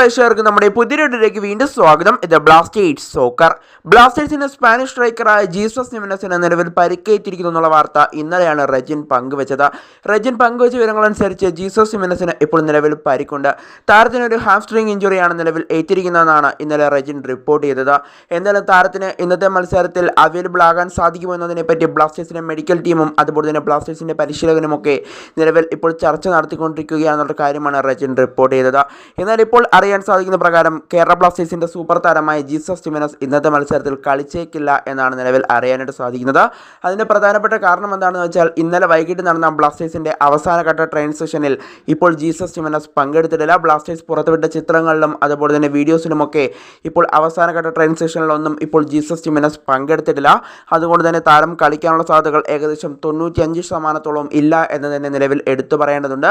പ്രേക്ഷകർക്ക് നമ്മുടെ പുതിയൊരിടയിലേക്ക് വീണ്ടും സ്വാഗതം. ഇത് ബ്ലാസ്റ്റേഴ്സ് സോക്കർ ബ്ലാസ്റ്റേഴ്സിന്റെ സ്പാനിഷ് സ്ട്രൈക്കറായ ജീസസ് നിമിനസിന് നിലവിൽ പരിക്കേറ്റിരിക്കുന്നു എന്നുള്ള വാർത്ത ഇന്നലെയാണ് റെജിൻ പങ്കുവച്ചത്. റെജിൻ പങ്കുവച്ച വിവരങ്ങളനുസരിച്ച് ജീസസ് നിമിനസിന് ഇപ്പോൾ നിലവിൽ പരിക്കുണ്ട്. താരത്തിന് ഒരു ഹാഫ് സ്ട്രിങ് ഇഞ്ചുറിയാണ് നിലവിൽ ഏറ്റിരിക്കുന്നതെന്നാണ് ഇന്നലെ റെജിൻ റിപ്പോർട്ട് ചെയ്തത്. എന്നാലും താരത്തിന് ഇന്നത്തെ മത്സരത്തിൽ അവൈലബിൾ ആകാൻ സാധിക്കുമോ എന്നതിനെപ്പറ്റി ബ്ലാസ്റ്റേഴ്സിന്റെ മെഡിക്കൽ ടീമും അതുപോലെ തന്നെ ബ്ലാസ്റ്റേഴ്സിന്റെ പരിശീലകനുമൊക്കെ നിലവിൽ ഇപ്പോൾ ചർച്ച നടത്തിക്കൊണ്ടിരിക്കുകയാണെന്നുള്ള കാര്യമാണ് റെജിൻ റിപ്പോർട്ട് ചെയ്തത്. എന്നാൽ ഇപ്പോൾ അറിയാൻ സാധിക്കുന്ന പ്രകാരം കേരള ബ്ലാസ്റ്റേഴ്സിന്റെ സൂപ്പർ താരമായ ജീസസ് ടിമിനസ് ഇന്നത്തെ മത്സരത്തിൽ കളിച്ചേക്കില്ല എന്നാണ് നിലവിൽ അറിയാനായിട്ട് സാധിക്കുന്നത്. അതിന്റെ പ്രധാനപ്പെട്ട കാരണം എന്താണെന്ന് വെച്ചാൽ ഇന്നലെ വൈകിട്ട് നടന്ന ബ്ലാസ്റ്റേഴ്സിന്റെ അവസാനഘട്ട ട്രെയിൻ സെഷനിൽ ഇപ്പോൾ ജീസസ് ടിമിനസ് പങ്കെടുത്തിട്ടില്ല. ബ്ലാസ്റ്റേഴ്സ് പുറത്തുവിട്ട ചിത്രങ്ങളിലും അതുപോലെ തന്നെ വീഡിയോസിലുമൊക്കെ ഇപ്പോൾ അവസാനഘട്ട ട്രെയിൻ സെഷനിലൊന്നും ഇപ്പോൾ ജീസസ് ടിമിനസ് പങ്കെടുത്തിട്ടില്ല. അതുകൊണ്ട് തന്നെ താരം കളിക്കാനുള്ള സാധ്യതകൾ ഏകദേശം തൊണ്ണൂറ്റിയഞ്ച് ശതമാനത്തോളം ഇല്ല എന്ന് തന്നെ നിലവിൽ എടുത്തു പറയേണ്ടതുണ്ട്.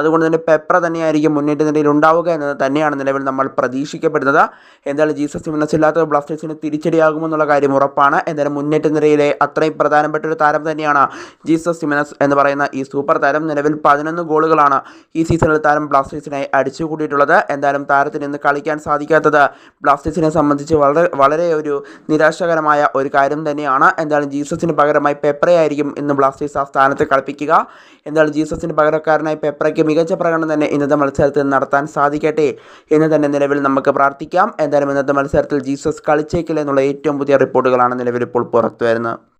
അതുകൊണ്ട് തന്നെ പെപ്ര തന്നെയായിരിക്കും മുന്നേറ്റ നിലയിൽ ഉണ്ടാവുക എന്നത് തന്നെയാണ് നിലവിൽ നമ്മൾ പ്രതീക്ഷിക്കപ്പെടുന്നത്. എന്തായാലും ജീസസ് ജിമിനസ് ഇല്ലാത്ത ബ്ലാസ്റ്റേഴ്സിന് തിരിച്ചടിയാകുമെന്നുള്ള കാര്യം ഉറപ്പാണ്. എന്തായാലും മുന്നേറ്റ നിരയിലെ അത്രയും പ്രധാനപ്പെട്ട ഒരു താരം തന്നെയാണ് ജീസസ് ജിമിനസ് എന്ന് പറയുന്ന ഈ സൂപ്പർ താരം. നിലവിൽ പതിനൊന്ന് ഗോളുകളാണ് ഈ സീസണിൽ താരം ബ്ലാസ്റ്റേഴ്സിനെ അടിച്ചു കൂട്ടിയിട്ടുള്ളത് എന്തായാലും താരത്തിന് ഇന്ന് കളിക്കാൻ സാധിക്കാത്തത് ബ്ലാസ്റ്റേഴ്സിനെ സംബന്ധിച്ച് വളരെ വളരെ ഒരു നിരാശകരമായ ഒരു കാര്യം തന്നെയാണ്. എന്തായാലും ജീസസിന് പകരമായി പെപ്രയായിരിക്കും ഇന്ന് ബ്ലാസ്റ്റേഴ്സ് ആ സ്ഥാനത്ത് കളിപ്പിക്കുക. എന്തായാലും ജീസസിന് പകരക്കാരനായി പെപ്രയ്ക്ക് മികച്ച പ്രകടനം തന്നെ ഇന്നത്തെ മത്സരത്തിൽ നടത്താൻ സാധിക്കട്ടെ. എന്ന് തന്നെ നിലവിൽ നമുക്ക് പ്രാർത്ഥിക്കാം. എന്തായാലും ഇന്നത്തെ മത്സരത്തിൽ ജീസസ് കളിച്ചേക്കില്ല എന്നുള്ള ഏറ്റവും പുതിയ റിപ്പോർട്ടുകളാണ് നിലവിൽ ഇപ്പോൾ പുറത്തു വരുന്നത്